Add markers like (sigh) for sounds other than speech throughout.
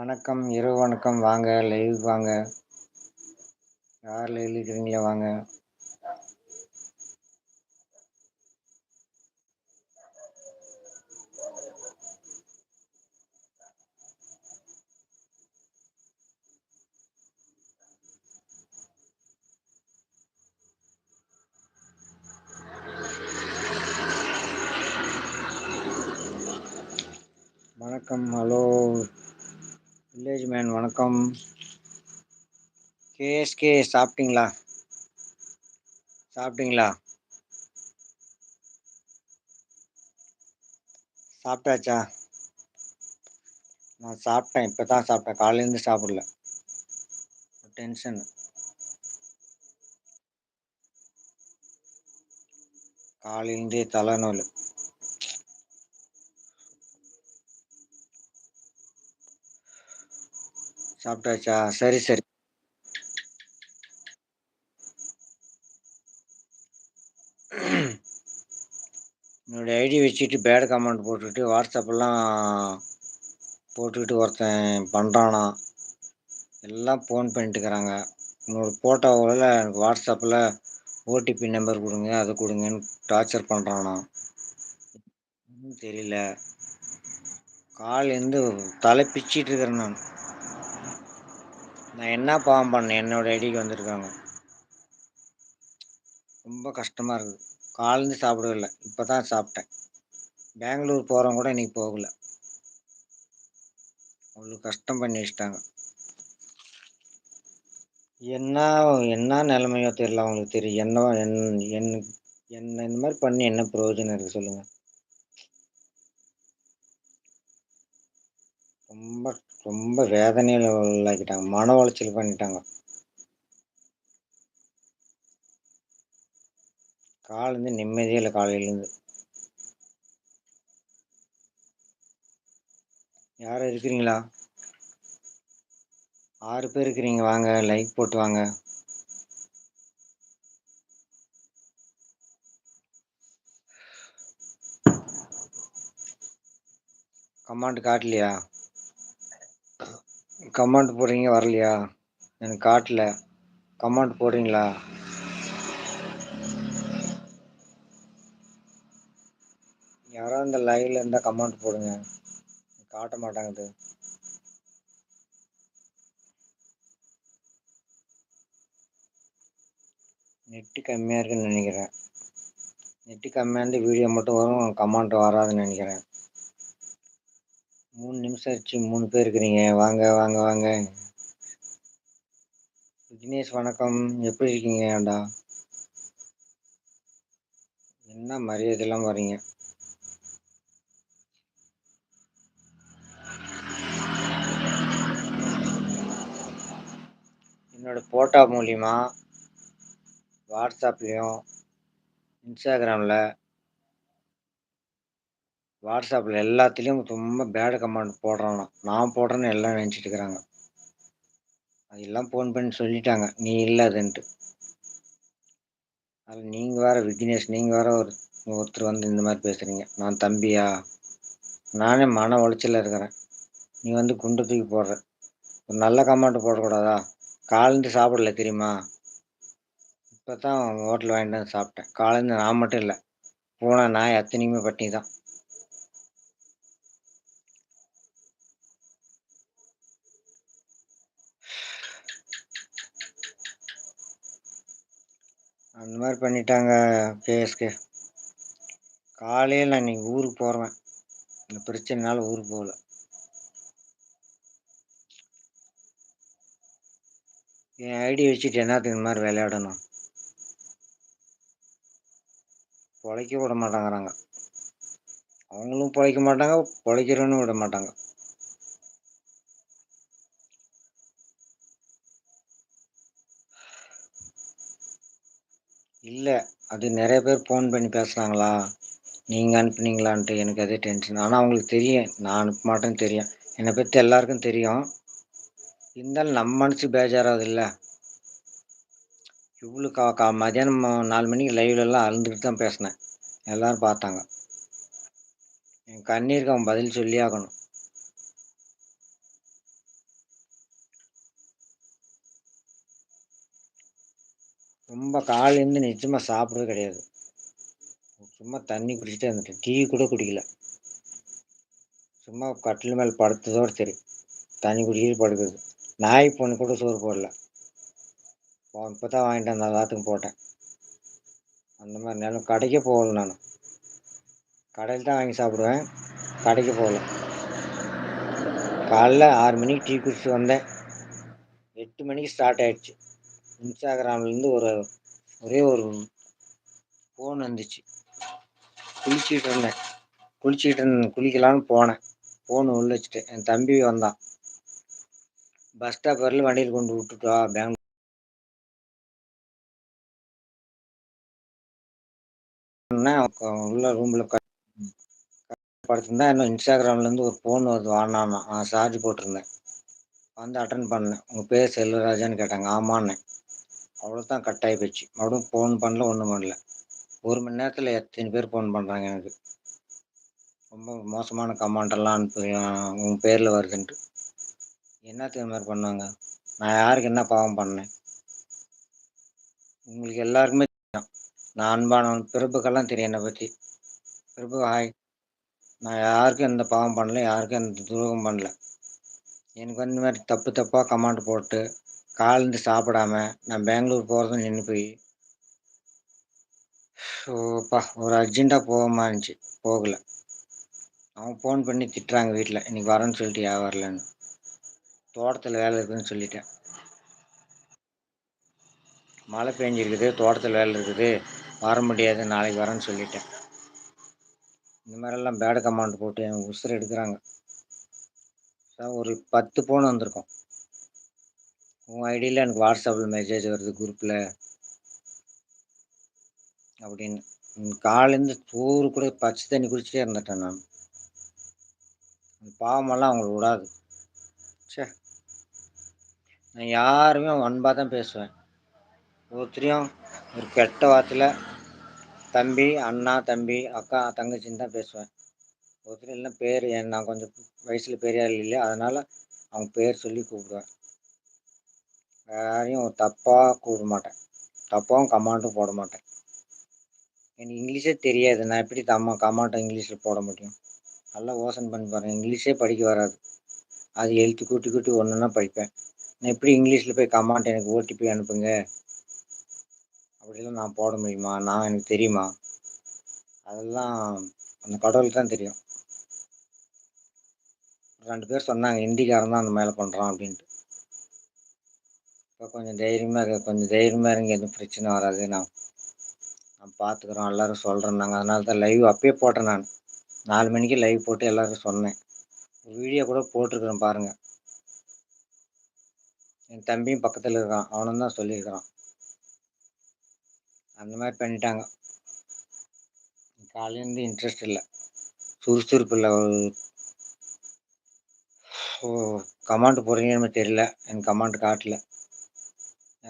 வணக்கம் இரவு வணக்கம். வாங்க லைவ் வாங்க. யார் லைவ் இருக்கிறீங்களா வாங்க. வணக்கம் ஹலோ வில்லேஜ் மேன் வணக்கம். கேஎஸ்கே சாப்பிட்டீங்களா? சாப்பிட்டீங்களா? சாப்பிட்டாச்சா? நான் சாப்பிட்டேன் இப்போ தான் சாப்பிட்டேன் காலையிலேருந்து சாப்பிடல. டென்ஷன் காலையிலேருந்தே தலைநோல் சாப்பிட்டாச்சா? சரி சரி. என்னுடைய ஐடி வச்சுட்டு பேட் கமெண்ட் போட்டுட்டு வாட்ஸ்அப்பெல்லாம் போட்டுக்கிட்டு ஒருத்தன் பண்ணுறானா எல்லாம் ஃபோன் பண்ணிட்டுக்கிறாங்க உன்னோட ஃபோட்டோவில் எனக்கு வாட்ஸ்அப்பில் ஓடிபி நம்பர் கொடுங்க அதை கொடுங்கன்னு டார்ச்சர் பண்ணுறானா ஒன்றும் தெரியல. காலேருந்து தலை பிச்சிட்டு இருக்கிறேன் நான். நான் என்ன பாவம் பண்ணேன்? என்னோட ஐடிக்கு வந்திருக்காங்க. ரொம்ப கஷ்டமாக இருக்குது காலேருந்து சாப்பிடவே இல்லை. இப்போ தான் சாப்பிட்டேன். பெங்களூர் போகிறவங்க கூட இன்னைக்கு போகல. அவ்வளோ கஷ்டம் பண்ணி வச்சிட்டாங்க. என்ன என்ன நிலைமையோ தெரியல. அவங்களுக்கு தெரியும். என்ன என் என்ன இந்த மாதிரி பண்ணி என்ன பிரயோஜனம் இருக்குது சொல்லுங்கள் ரொம்ப ரொம்ப வேதனையில் உள்ளாக்கிட்டாங்க. மன உளைச்சல் பண்ணிட்டாங்க. காலேருந்து நிம்மதியே இல்லை காலையிலேருந்து. யாரும் இருக்கிறீங்களா? ஆறு பேர் இருக்கிறீங்க. வாங்க லைக் போட்டு வாங்க. கமாண்ட் காட்டலையா? கமாண்ட் போடுறீங்க வரலையா? எனக்கு காட்டல. கமாண்ட் போடுறீங்களா? யாராவது இந்த லைவ்ல இருந்தால் கமெண்ட் போடுங்க. காட்ட மாட்டாங்குது நெட்டு கம்மியாக இருக்குன்னு நினைக்கிறேன். நெட்டு கம்மியாக இருந்து வீடியோ மட்டும் வரும் கமெண்ட் வராதுன்னு நினைக்கிறேன். மூணு நிமிஷம் ஆச்சு மூணு பேர் இருக்கிறீங்க. வாங்க வாங்க வாங்க. விக்னேஷ் வணக்கம். எப்படி இருக்கீங்க ஏண்டா என்ன மரியாதையெல்லாம் வரீங்க என்னோட ஃபோட்டோ மூலிமா வாட்ஸ்அப்லேயும் இன்ஸ்டாகிராமில் வாட்ஸ்அப்பில் எல்லாத்துலேயும் ரொம்ப பேடு கமெண்ட் போடுறானா நான் போடுறேன்னு எல்லாம் நினச்சிட்டு இருக்கிறாங்க அதெல்லாம் ஃபோன் பண்ணி சொல்லிட்டாங்க. நீ இல்லை அதுன்ட்டு. அதில் நீங்கள் வேறு விக்னேஷ் நீங்கள் வேறு ஒரு ஒருத்தர் வந்து இந்த மாதிரி பேசுகிறீங்க நான் தம்பியா? நானே மன உளைச்சலில் இருக்கிறேன். நீ வந்து குண்டு தூக்கி போடுற. ஒரு நல்ல கமெண்ட் போடக்கூடாதா? காலேருந்து சாப்பிடல தெரியுமா? இப்போ தான் ஹோட்டல் வாங்கிட்டு வந்து சாப்பிட்டேன். காலேருந்து நான் மட்டும் இல்லை. பூனை நான் எத்தனையுமே பட்டினி தான் அந்த மாதிரி பண்ணிட்டாங்க கேஎஸ்கே காலையில் நான் இன்றைக்கி ஊருக்கு போகிறேன் இந்த பிரச்சனைனால ஊருக்கு போகல. என் ஐடி வச்சுட்டு என்னத்துக்கு இந்த மாதிரி விளையாடணும்? பிழைக்க விட மாட்டாங்கிறாங்க. அவங்களும் பிழைக்க மாட்டாங்க பிழைக்கிறவனும் விட மாட்டாங்க. இல்லை அது நிறைய பேர் ஃபோன் பண்ணி பேசுகிறாங்களா நீங்கள் அனுப்புனீங்களான்ட்டு எனக்கு அதே டென்ஷன் ஆனால் அவங்களுக்கு தெரியும். நான் அனுப்ப மாட்டேன்னு தெரியும். என்னை பற்றி எல்லாருக்கும் தெரியும். இருந்தாலும் நம்ம மனசு பேஜாராது இல்லை. இவ்வளோ கா கா மதியானம் நாலு மணிக்கு லைவ்லலாம் அழுந்துட்டு தான் பேசினேன். எல்லோரும் பார்த்தாங்க. என் கண்ணீருக்கு அவன் பதில் சொல்லி ஆகணும். ரொம்ப காலைலேருந்து நிச்சயமாக சாப்பிட்றது கிடையாது. சும்மா தண்ணி குடிச்சிட்டே இருந்துட்டேன். டீ கூட குடிக்கல. சும்மா கட்டில் மேலே படுத்ததோடு சரி. தண்ணி குடிக்கிறது படுக்குது நாய் பொண்ணு கூட சோறு போடல. இப்போ தான் வாங்கிட்டு வந்த எல்லாத்துக்கும் போட்டேன். அந்த மாதிரி நிலம் கடைக்கே போகல நான். கடையில் தான் வாங்கி சாப்பிடுவேன். கடைக்கு போகல. காலைல ஆறு மணிக்கு டீ குடிச்சு வந்தேன். எட்டு மணிக்கு ஸ்டார்ட் ஆகிடுச்சு இன்ஸ்டாகிராம்லேருந்து ஒரு ஒரே ஒரு ஃபோன் வந்துச்சு. குளிச்சுட்டு இருந்தேன். குளிச்சுட்டு இருந்தேன் குளிக்கலான்னு போனேன். ஃபோன் உள்ள வச்சுட்டு. என் தம்பி வந்தான். பஸ் ஸ்டாப் வரல வண்டியில் கொண்டு விட்டுட்டா பெங்களூர் உள்ள ரூமில் படுத்திருந்தா இன்னும் இன்ஸ்டாகிராம்லேருந்து ஒரு ஃபோன் வருது வாங்கினான்னா நான் சார்ஜ் போட்டிருந்தேன். வந்து அட்டன் பண்ணேன். உங்கள் பேர் செல்வராஜான்னு கேட்டாங்க. ஆமான்னு அவ்வளோதான் கட் ஆகி போச்சு. மறுபடியும் ஃபோன் பண்ணல ஒன்றும் பண்ணல. ஒரு மணி நேரத்தில் எத்தனை பேர் ஃபோன் பண்ணுறாங்க எனக்கு? ரொம்ப மோசமான கமாண்டெல்லாம் அனுப்பி உங்கள் பேரில் வருதுன்ட்டு. என்னத்துக்கு மாதிரி பண்ணுவாங்க? நான் யாருக்கு என்ன பாவம் பண்ணேன்? உங்களுக்கு எல்லாருக்குமே தெரியும். நான் அன்பானவன். பிறப்புக்கெல்லாம் தெரியும் என்னை பற்றி பிரபு ஹாய் நான் யாருக்கும் எந்த பாவம் பண்ணல யாருக்கும் எந்த துரோகம் பண்ணல. எனக்கு வந்து மாதிரி தப்பு தப்பாக கமாண்ட் போட்டு காலந்து சாப்பிடாம நான் பெங்களூர் போகிறதும் நின்று போய் ஸோப்பா ஒரு அர்ஜெண்ட்டாக போகமா இருந்துச்சு. போகல. அவன் ஃபோன் பண்ணி திட்டுறாங்க வீட்டில் இன்னைக்கு வரேன்னு சொல்லிட்டு யா வரலன்னு. தோட்டத்தில் வேலை இருக்குதுன்னு சொல்லிட்டேன். மழை பெஞ்சிருக்குது. தோட்டத்தில் வேலை இருக்குது. வர முடியாது. நாளைக்கு வரேன்னு சொல்லிட்டேன். இந்த மாதிரிலாம் பேட் கமாண்ட் போட்டு என் உசுரை எடுக்கிறாங்க. சார் ஒரு பத்து ஃபோன் வந்திருக்கும். உன் ஐடியில் எனக்கு வாட்ஸ்அப்பில் மெசேஜ் வருது குரூப்பில் அப்படின்னு. காலேருந்து சோறு கூட பச்சை தண்ணி குடிச்சிட்டே இருந்துட்டேன் நான். பாவமெல்லாம் அவங்களுக்கு விடாது. சே நான் யாருமே அன்பாக தான் பேசுவேன். ஒருத்தரையும் ஒரு கெட்ட வார்த்தையில் தம்பி அண்ணா தம்பி அக்கா தங்கச்சின்னு தான் பேசுவேன். ஒருத்தர் இல்லை பேர் நான் கொஞ்சம் வயசில் பெரிய ஆள் இல்லையா? அதனால் அவங்க பேர் சொல்லி கூப்பிடுவேன். யாரையும் தப்பாக கூப்பிட மாட்டேன் தப்பாகவும் கமாண்டும் போட மாட்டேன். எனக்கு இங்கிலீஷே தெரியாது. நான் எப்படி தம்மா கமாண்டை இங்கிலீஷில் போட முடியும்? நல்லா ஓசன் பண்ணி பாருங்கள் இங்கிலீஷே படிக்க வராது. அது எழுத்து கூட்டி கூட்டி ஒன்றுன்னா படிப்பேன். நான் எப்படி இங்கிலீஷில் போய் கமாண்ட் எனக்கு ஓடிபி அனுப்புங்க? அப்படிலாம் நான் போட முடியுமா? நான் எனக்கு தெரியுமா? அதெல்லாம் அந்த கடவுளுக்கு தான் தெரியும். ரெண்டு பேர் சொன்னாங்க ஹிந்திக்காரன் தான் அந்த மேலே பண்ணுறான் அப்படின்ட்டு. இப்போ கொஞ்சம் தைரியமாக கொஞ்சம் தைரியமாக இருங்க எதுவும் பிரச்சனை வராது. நான் நான் பார்த்துக்குறோம் எல்லோரும் சொல்கிறேன்னாங்க அதனால தான் லைவ் அப்பயே போட்டேன் நான். நாலு மணிக்கு லைவ் போட்டு எல்லோரும் சொன்னேன். வீடியோ கூட போட்டிருக்கிறேன் பாருங்கள் என் தம்பியும் பக்கத்தில் இருக்கான். அவனும் தான் சொல்லியிருக்கிறான். அந்த மாதிரி பண்ணிட்டாங்க. காலையிலேருந்து இன்ட்ரெஸ்ட் இல்லை. சுறுசுறுப்பு இல்லை. ஒரு கமாண்ட் போடுறீங்கன்னு தெரியல. எனக்கு கமாண்ட் காட்டல.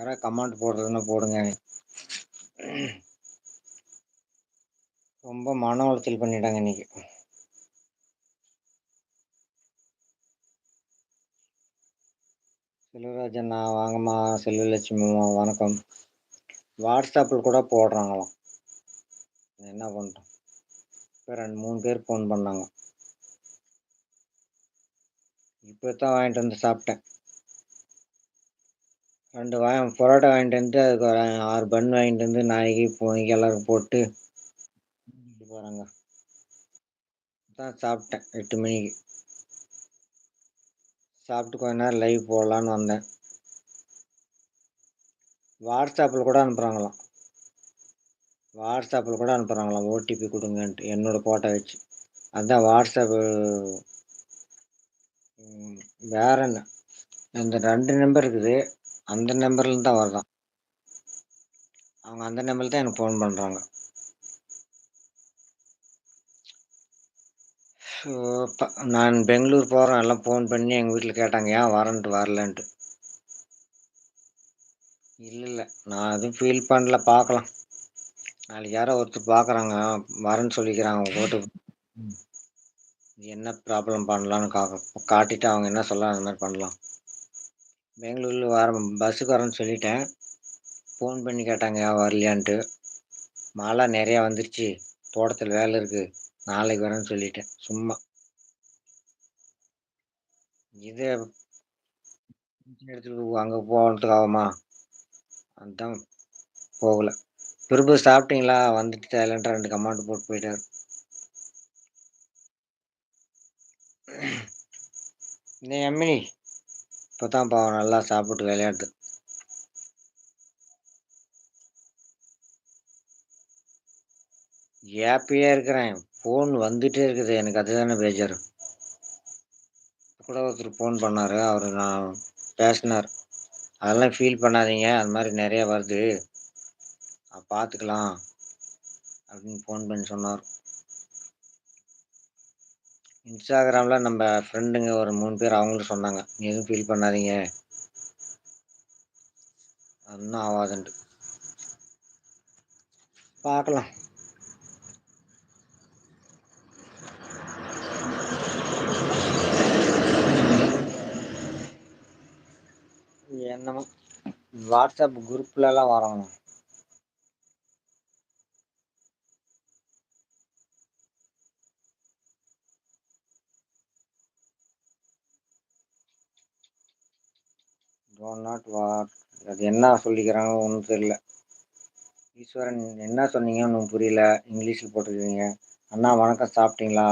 யாராவது கமெண்ட் போடுறதுன்னா போடுங்க. ரொம்ப மன உளைச்சல் பண்ணிட்டாங்க இன்னைக்கு. செல்வராஜண்ணா வாங்கம்மா செல்வலட்சுமிம்மா வணக்கம். வாட்ஸ்அப்பில் கூட போடுறாங்களாம். என்ன பண்ணுறோம் இப்போ ரெண்டு மூணு பேர் ஃபோன் பண்ணாங்க. இப்போ தான் வாங்கிட்டு வந்து சாப்பிட்டேன். ரெண்டு வாய பரோட்டா வாங்கிட்டு வந்து அதுக்கு ஒரு ஆறு பன் வாங்கிட்டு வந்து நாய்க்கு பூனைக்கு எல்லாருக்கும் போட்டு போகிறாங்க தான் சாப்பிட்டேன் எட்டு மணிக்கு. சாப்பிட்டு கொஞ்ச நேரம் லைவ் போடலான்னு வந்தேன். வாட்ஸ்அப்பில் கூட அனுப்புகிறாங்களாம் வாட்ஸ்அப்பில் கூட அனுப்புகிறாங்களாம் ஓடிபி கொடுங்கன்ட்டு என்னோடய ஃபோட்டோ வச்சு. அதுதான் வாட்ஸ்அப்பு வேற என்ன? இந்த ரெண்டு நம்பர் இருக்குது. அந்த நம்பர்லேருந்து தான் வருதான். அவங்க அந்த நம்பரில் தான் எனக்கு ஃபோன் பண்ணுறாங்க ஸோ நான் பெங்களூர் போகிறேன் எல்லாம் ஃபோன் பண்ணி எங்கள் வீட்டில் கேட்டாங்க ஏன் வரேன்ட்டு வரலன்ட்டு. இல்லை இல்லை. நான் எதுவும் ஃபீல் பண்ணல. பார்க்கலாம். நாளைக்கு யாரோ ஒருத்தர் பார்க்குறாங்க. வரேன்னு சொல்லிக்கிறாங்க ஓட்டு என்ன ப்ராப்ளம் பண்ணலான்னு கா காட்டிட்டு அவங்க என்ன சொல்ல அந்த மாதிரி பண்ணலாம். பெங்களூரில் வர பஸ்ஸுக்கு வரேன்னு சொல்லிட்டேன். ஃபோன் பண்ணி கேட்டாங்க வரலையான்ட்டு. மழை நிறையா வந்துருச்சு. தோட்டத்தில் வேலை இருக்குது நாளைக்கு வரேன்னு சொல்லிட்டேன். சும்மா. இது எடுத்துட்டு அங்கே போகிறதுக்கு ஆகுமா? அதுதான் போகல. பிரபு சாப்பிட்டீங்களா? வந்துட்டு சைலண்டாக ரெண்டு கமாண்ட் போட்டு போயிட்டார். இந்த எம்மினி இப்போ தான் பாவம் நல்லா சாப்பிட்டு விளையாடுது. ஹாப்பியாக இருக்கிறேன். ஃபோன் வந்துகிட்டே இருக்குது. எனக்கு அதுதானே பேஜர். கூட ஒருத்தர் ஃபோன் பண்ணார். அவர் நான் பேசினார். அதெல்லாம் ஃபீல் பண்ணாதீங்க. அது மாதிரி நிறைய வருது. பார்த்துக்கலாம் அப்படின்னு ஃபோன் பண்ணி சொன்னார். இன்ஸ்டாகிராமில் நம்ம ஃப்ரெண்டுங்க ஒரு மூணு பேர் அவங்களும் சொன்னாங்க. நீ எதுவும் ஃபீல் பண்ணாதீங்க. ஒன்றும் ஆகாதுன்ட்டு பார்க்கலாம். என்னமோ வாட்ஸ்அப் குரூப்லலாம் வரணும் டோன் நாட் வார் அது என்ன சொல்லிக்கிறாங்க ஒன்றும் தெரியல. ஈஸ்வரன் என்ன சொன்னீங்க ஒன்றும் புரியல. இங்கிலீஷில் போட்டிருக்கீங்க. அண்ணா வணக்கம். சாப்பிட்டீங்களா?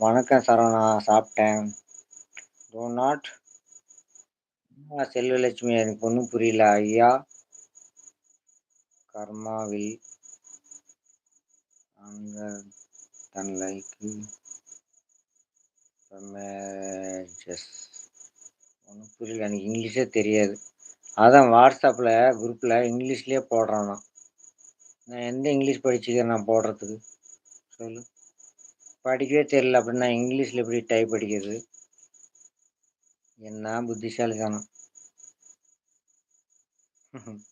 வணக்கம் சரவணா. சாப்பிட்டேன். டோ நாட் செல்வலட்சுமி எனக்கு ஒன்றும் புரியல. ஐயா கர்மாவில் அங்க தன் லைக்கு மேஜஸ் ஒன்றும் புரியல எனக்கு இங்கிலீஷே தெரியாது. அதான் வாட்ஸ்அப்பில் குரூப்பில் இங்கிலீஷ்லேயே போடுறான் நான் நான் எந்த இங்கிலீஷ் படிச்சுக்கிறேன் நான் போடுறதுக்கு? சொல்லு. படிக்கவே தெரியல அப்படின்னா இங்கிலீஷில் எப்படி டைப் அடிக்கிறது? என்ன புத்திசாலித்தனம். (laughs)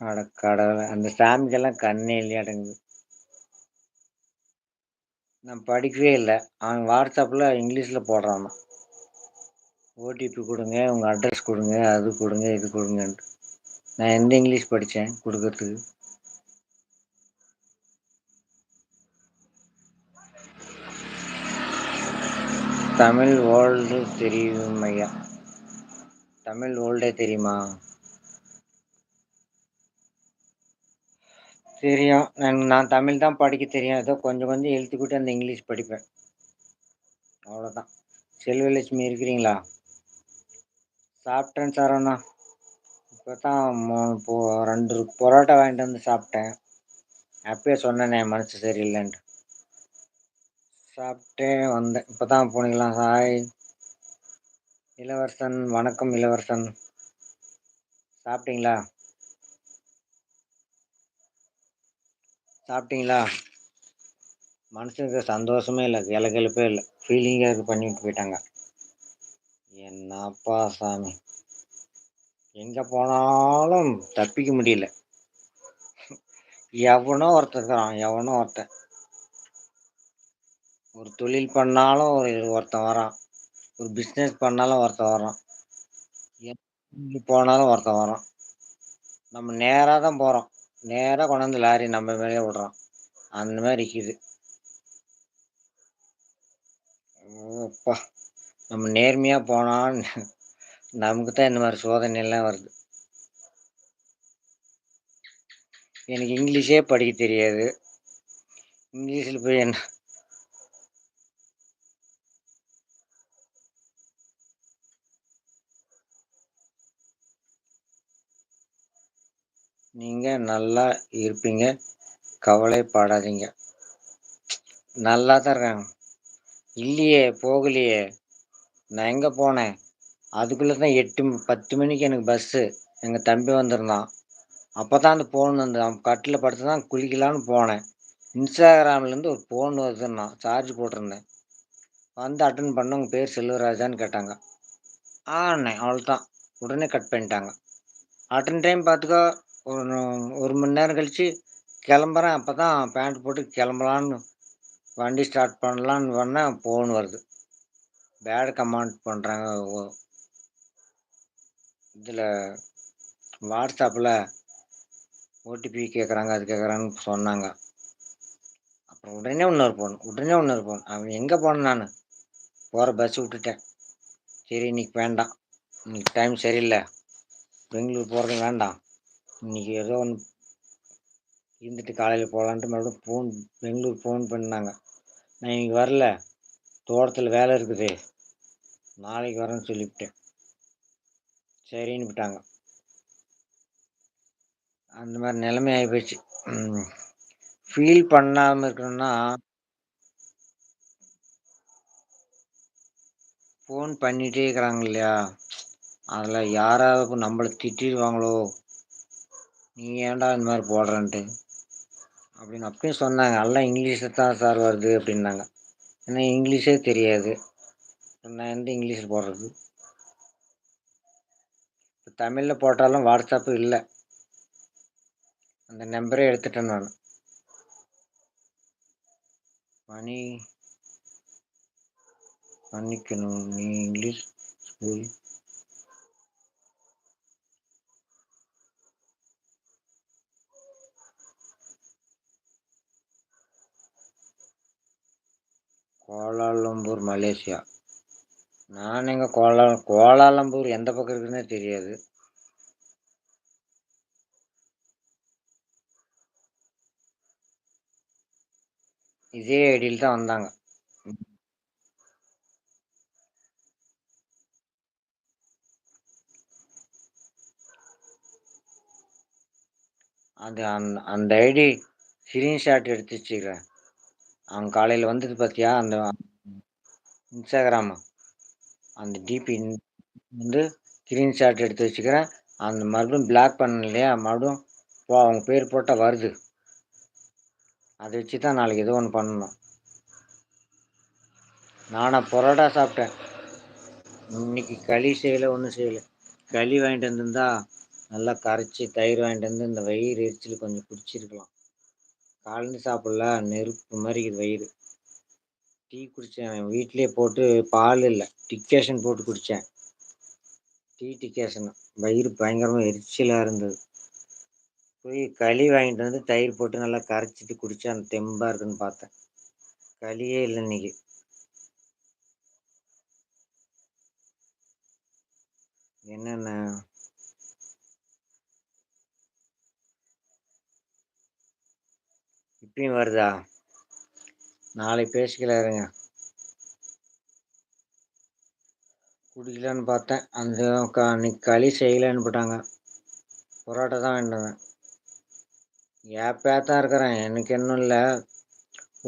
அட கடவுளை அந்த சாமிக்கெல்லாம் கண்ணே இல்லையாடுங்குது நான் படிக்கவே இல்லை. அவன் வாட்ஸ்அப்பில் இங்கிலீஷில் போடுறான் ஓடிபி கொடுங்க உங்கள் அட்ரஸ் கொடுங்க அது கொடுங்க இது கொடுங்கன்ட்டு. நான் எந்த இங்கிலீஷ் படித்தேன் கொடுக்கறதுக்கு? தமிழ் வேர்ல்டு தெரியும் ஐயா தமிழ் வேர்ல்டே தெரியுமா? தெரியும். நான் நான் தமிழ் தான் படிக்க தெரியும். ஏதோ கொஞ்சம் கொஞ்சம் எழுத்துக்கிட்டு அந்த இங்கிலீஷ் படிப்பேன். அவ்வளோதான் செல்வலட்சுமி இருக்கிறீங்களா? சாப்பிட்டேன் சரவணா இப்போ தான் மூணு ரெண்டு பரோட்டா வாங்கிட்டு வந்து சாப்பிட்டேன். அப்பயே என் மனசு சரியில்லைன்ட்டு. சாப்பிட்டே வந்தேன். இப்போ தான் போனீங்களா ஹாய் இளவரசன் வணக்கம் இளவரசன். சாப்பிட்டீங்களா? சாப்பிட்டீங்களா? மனுஷனுக்கு சந்தோஷமே இல்லை கிளகிழப்பே இல்லை. ஃபீலிங்காக இது பண்ணிட்டு போயிட்டாங்க. என்னப்பா சாமி? எங்கே போனாலும் தப்பிக்க முடியல. எவனோ ஒருத்தர் இருக்கிறான் எவனோ ஒருத்தன். ஒரு தொழில் பண்ணாலும் ஒரு ஒருத்தன் வரான். ஒரு பிஸ்னஸ் பண்ணாலும் ஒருத்தன் வரான். எங்க போனாலும் ஒருத்தன் வரான். நம்ம நேராக தான் போகிறோம் நேராக கொண்டாந்து லாரி நம்ம மேலே விடுறான். அந்த மாதிரி இருக்குது. ஓப்பா நம்ம நேர்மையாக போனால் நமக்கு தான் இந்த மாதிரி சோதனை எல்லாம் வருது. எனக்கு இங்கிலீஷே படிக்க தெரியாது. இங்கிலீஷில் போய் என்ன? நீங்கள் நல்லா இருப்பீங்க. கவலைப்படாதீங்க. நல்லா தான் இருக்காங்க. இல்லையே போகலையே. நான் எங்கே போனேன்? அதுக்குள்ளே தான் எட்டு பத்து மணிக்கு எனக்கு பஸ்ஸு எங்கள் தம்பி வந்திருந்தான். அப்போ தான் அந்த ஃபோன் வந்து அவன் கட்டில் படுத்து தான் குளிக்கலான்னு போனேன் இன்ஸ்டாகிராம்லேருந்து ஒரு ஃபோன் வருதுன்னா சார்ஜ் போட்டிருந்தேன். வந்து அட்டன் பண்ண உங்கள் பேர் செல்வராஜான்னு கேட்டாங்க. ஆனேன் அவ்வளோதான் உடனே கட் பண்ணிட்டாங்க. அட்டன் டைம் பார்த்துக்கோ ஒரு ஒரு மணி நேரம் கழித்து கிளம்புறேன். அப்போ தான் பேண்ட் போட்டு கிளம்பலான்னு வண்டி ஸ்டார்ட் பண்ணலான்னு பண்ணால் ஃபோன் வருது. பேட் கமெண்ட் பண்ணுறாங்க இதில் வாட்ஸ்அப்பில் ஓடிபி கேட்குறாங்க அது கேட்குறாங்கன்னு சொன்னாங்க. அப்புறம் உடனே இன்னொரு ஃபோன் உடனே இன்னொரு ஃபோன் அவன் எங்கே போனேன் நான்? போகிற பஸ்ஸு விட்டுட்டேன். சரி இன்னைக்கு வேண்டாம். இன்னைக்கு டைம் சரியில்லை. பெங்களூர் போகிறது வேண்டாம். இன்னைக்கு ஏதோ ஒன்று இருந்துட்டு காலையில் போகலான்ட்டு மறுபடியும் ஃபோன் பெங்களூர் ஃபோன் பண்ணாங்க. நான் இன்னைக்கு வரல. தோட்டத்தில் வேலை இருக்குது. நாளைக்கு வரேன்னு சொல்லிவிட்டேன். சரின்னு விட்டாங்க. அந்த மாதிரி நிலைமை ஆகிப்போச்சு ஃபீல் பண்ணாமல் இருக்கணும்னா ஃபோன் பண்ணிகிட்டே இருக்கிறாங்க இல்லையா? அதில் யாராவது நம்மளை திட்டிடுவாங்களோ? நீ ஏன்டா இந்த மாதிரி போடுறன்ட்டு? அப்படின்னு அப்படியும் சொன்னாங்க. எல்லாம் இங்கிலீஷில் தான் சார் வருது அப்படின்னாங்க. ஏன்னா இங்கிலீஷே தெரியாது. நான் எந்த இங்கிலீஷில் போடுறது. இப்போ தமிழில் போட்டாலும் வாட்ஸ்அப்பு இல்லை. அந்த நம்பரே எடுத்துட்டேன் நான். மணி மன்னிக்கணும் நீ இங்கிலீஷ் ஸ்கூல். Kuala Lumpur Malaysia. நான் எங்க கோலா கோலாலம்பூர் எந்த பக்கம் இருக்குன்னே தெரியாது. இதே ஐடியில் தான் வந்தாங்க. அது அந்த அந்த ஐடி ஸ்க்ரீன்ஷாட் எடுத்து வச்சுக்கிறேன் அவங்க காலையில் வந்தது பார்த்தியா அந்த இன்ஸ்டாகிராமா. அந்த டிபி வந்து ஸ்க்ரீன்ஷாட் எடுத்து வச்சுக்கிறேன். அந்த மறுபடியும் பிளாக் பண்ண இல்லையா? மறுபடியும் போ அவங்க பேர் போட்டால் வருது. அதை வச்சு தான் நாளைக்கு ஏதோ ஒன்று பண்ணணும். நானாக பொரோட்டா சாப்பிட்டேன். இன்னைக்கு களி செய்யலை ஒன்றும் செய்யலை. களி வாங்கிட்டு வந்திருந்தா நல்லா கரைச்சி தயிர் வாங்கிட்டு வந்து இந்த வயிறு எரிச்சல் கொஞ்சம் குடிச்சிருக்கலாம். காலந்து சாப்பிடல நெருப்பு மாதிரி வயிறு. டீ குடித்தேன் வீட்டிலே போட்டு பால் இல்லை. டிக்கேஷன் போட்டு குடித்தேன் டீ டிக்கேஷன் வயிறு பயங்கரமாக எரிச்சலாக இருந்தது. போய் களி வாங்கிட்டு வந்து தயிர் போட்டு நல்லா கரைச்சிட்டு குடித்தா அந்த தெம்பாக இருக்குன்னு பார்த்தேன். களியே இல்லை இன்னைக்கு. என்னென்ன? இப்பயும் வருதா? நாளைக்கு பேசிக்கலாம் இருங்க குடிக்கலான்னு பார்த்தேன். அந்த க- அன்னைக்கு களி செய்யலைன்னு போட்டாங்க. பரோட்டா தான் வேண்டுவேன் ஏப்பே தான் இருக்கிறேன்? எனக்கு இன்னும் இல்லை.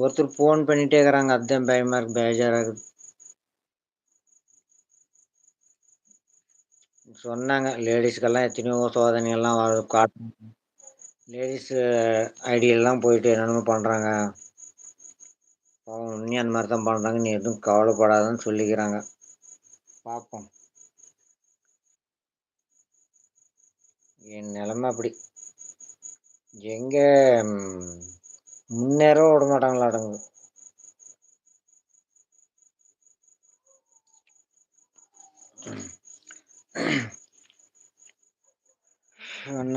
ஒருத்தர் ஃபோன் பண்ணிகிட்டே இருக்கிறாங்க. அதுதான் பயமாக இருக்கு. பேஜாராக இருக்குது சொன்னாங்க. லேடிஸ்க்கெல்லாம் எத்தனையோ சோதனைகள்லாம் வர காட்டு லேடிஸு ஐடியெல்லாம் போயிட்டு என்னென்னமோ பண்ணுறாங்க பாவம் உண்மையும் அந்த மாதிரி தான் பண்ணுறாங்க நீ எதுவும் கவலைப்படாதன்னு சொல்லிக்கிறாங்க. பார்ப்போம் என் நிலமை அப்படி. எங்கே ம், முன்னேற விட மாட்டாங்களாடங்குது என்ன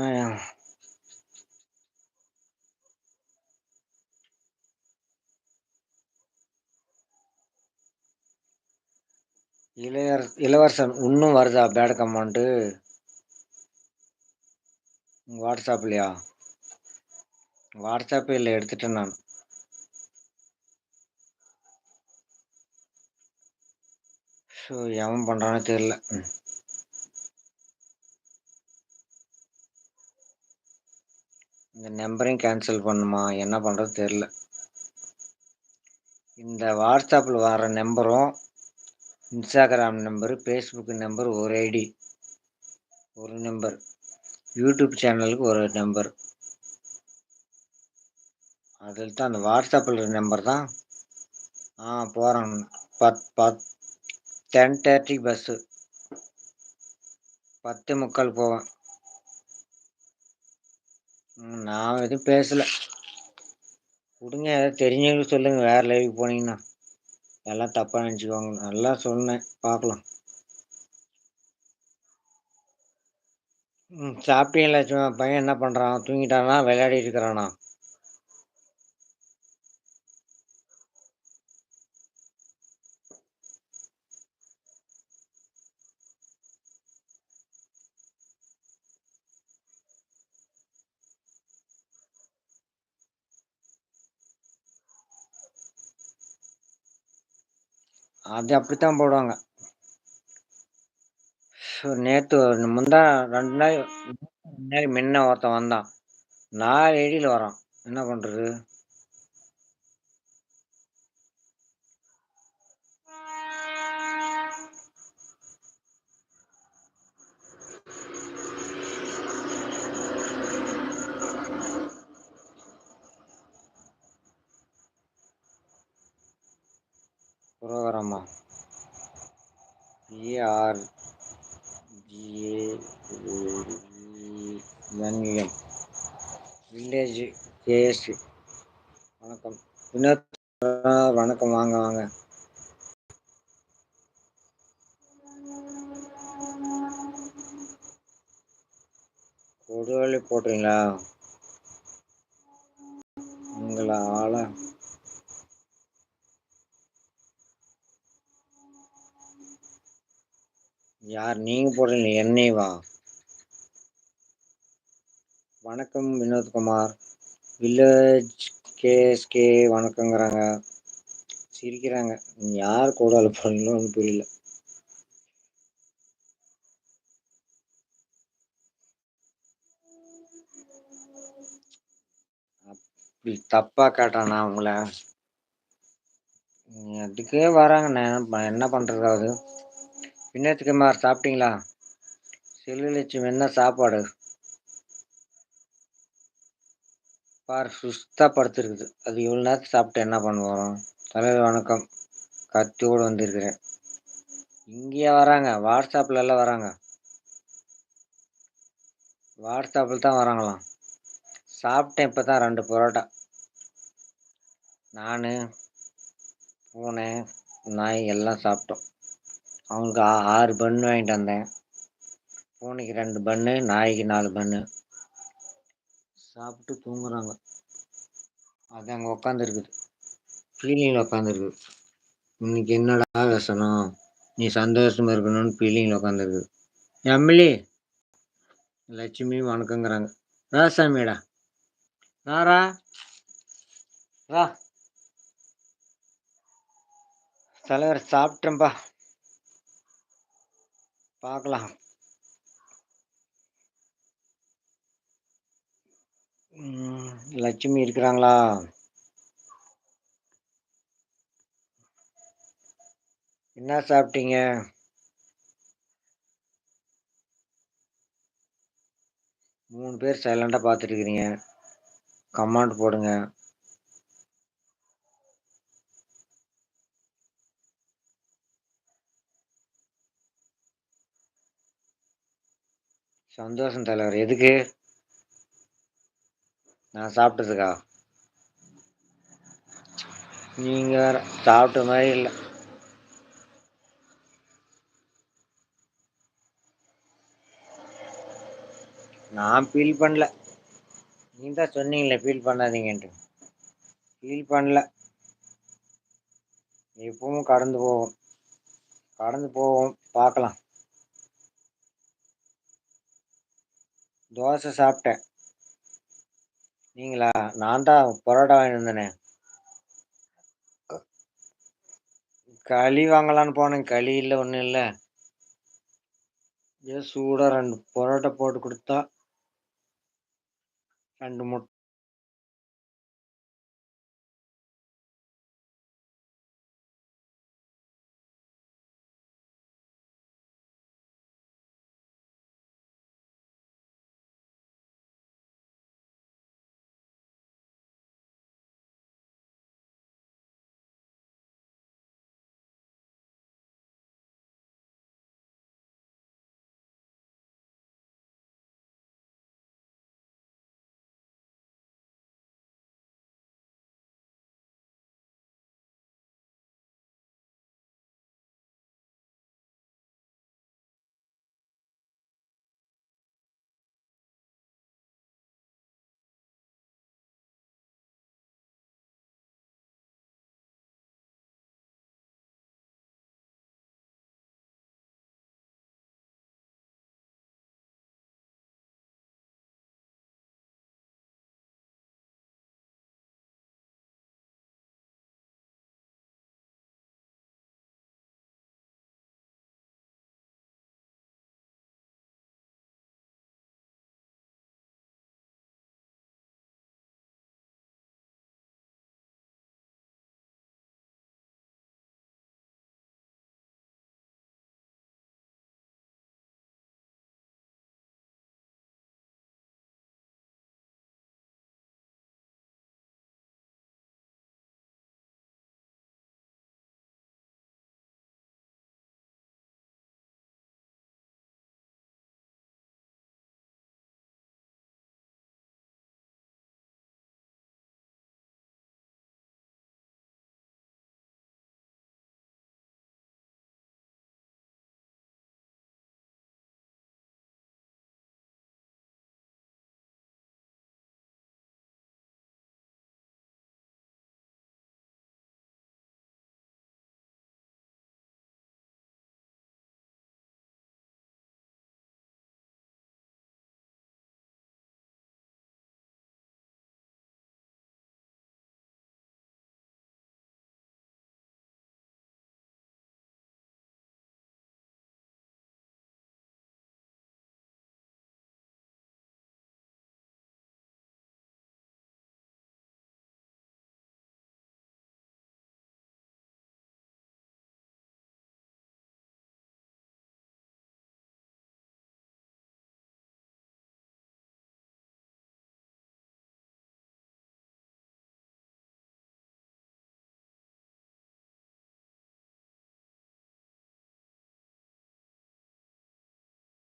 இளையர் இளவரசன் இன்னும் வருதா பேட் கமெண்ட்டு வாட்ஸ்அப்லையா வாட்ஸ்அப்பே இல்லை எடுத்துட்டேன் நான். ஸோ எவன் பண்ணுறான்னு தெரியல. இந்த நம்பரையும் கேன்சல் பண்ணுமா? என்ன பண்ணுறது தெரில இந்த வாட்ஸ்அப்பில் வர நம்பரும் இன்ஸ்டாகிராம் நம்பரு ஃபேஸ்புக் நம்பர் ஒரு ஐடி ஒரு நம்பர். யூடியூப் சேனலுக்கு ஒரு நம்பர். அதில் தான் அந்த வாட்ஸ்அப்பில் நம்பர் தான். ஆ போகிறேன் பத் பத் டென் தேர்ட்டி பஸ்ஸு பத்து முக்கால் போவேன். ம், நான் எதுவும் பேசலை. கொடுங்க ஏதாவது தெரிஞ்சவங்களுக்கு சொல்லுங்கள் வேறு லைவுக்கு போனீங்கன்னா. எல்லாம் தப்பாக நினச்சிக்குவாங்க நல்லா சொன்னேன். பார்க்கலாம். ம் சாப்பிட்டீங்களா சும்மா? பையன் என்ன பண்ணுறான் தூங்கிட்டானா? விளையாடிட்டு இருக்கிறானா? அது அப்படித்தான் போடுவாங்க. ஸோ நேற்று முந்தா ரெண்டு நாள் முன்னாடி முன்ன ஒருத்தன் வந்தான். நாலு அடியில் வரான் என்ன பண்ணுறது கேஎஸ்சி வணக்கம். வினோத் வணக்கம். வாங்க வாங்க. கொடுவலி போடுறீங்களா? உங்களை ஆள. யார் நீங்க போடுறீங்க என்னைவா வணக்கம் வினோத்குமார் வில்லேஜ் கேஎஸ்கே வணக்கங்கிறாங்க. சிரிக்கிறாங்க. யார் கூட போறீங்களோ ஒன்றும் புரியல. அப்படி தப்பா கேட்டானா உங்களை அதுக்கே வராங்க. நான் என்ன பண்றது அது வினோத்குமார் சாப்பிட்டீங்களா? செல்லுலட்சுமி என்ன சாப்பாடு? பார் சுஸ்தா படுத்துருக்குது. அது இவ்வளோ நேரத்துக்கு சாப்பிட்டு என்ன பண்ணுவோம் தலைவர் வணக்கம். கத்தியோடு வந்திருக்கிறேன். இங்கேயே வராங்க. வாட்ஸ்அப்ல எல்லாம் வராங்க. வாட்ஸ்அப்பில் தான் வராங்களாம். சாப்பிட்டேன் இப்போ தான் ரெண்டு பரோட்டா. நான் பூனை நாய் எல்லாம் சாப்பிட்டோம். அவங்களுக்கு ஆ- ஆறு பண்ணு வாங்கிட்டு வந்தேன். பூனைக்கு ரெண்டு பன்னு நாய்க்கு நாலு பன்னு சாப்பிட்டு தூங்குறாங்க. அது அங்கே உட்காந்துருக்குது ஃபீலிங்கில் உட்காந்துருக்குது இன்னைக்கு என்னடா விஷனம் நீ சந்தோஷமா இருக்கணும்னு ஃபீலிங்கில் உக்காந்துருக்குது. எம்எல்ஏ லட்சுமி வணக்கங்கிறாங்க ராசாமிடா நாரா வா. தலைவர் சாப்பிட்டேன்பா. பார்க்கலாம். லட்சுமி இருக்கிறாங்களா? என்ன சாப்பிட்டீங்க? மூணு பேர் சைலண்டாக பார்த்துட்டு இருக்கிறீங்க. கமாண்ட் போடுங்க. சந்தோஷம் தலைவர். எதுக்கு? நான் சாப்பிட்டதுக்கா? நீங்க வேற சாப்பிட்ட மாதிரி இல்லை. நான் ஃபீல் பண்ணல. நீ தான் சொன்னீங்களே ஃபீல் பண்ணாதீங்கன்ட்டு. ஃபீல் பண்ணல. எப்பவும் கடந்து போவோம். கடந்து போவோம். பார்க்கலாம். தோசை சாப்பிட்டேன். நீங்களா நான் தான் பரோட்டா வாங்கிட்டு வந்தேனே. களி வாங்கலான்னு போனேன். களி இல்லை ஒன்றும் இல்லை. ஏதோ சூடாக ரெண்டு பரோட்டா போட்டு கொடுத்தா. ரெண்டு முட்டை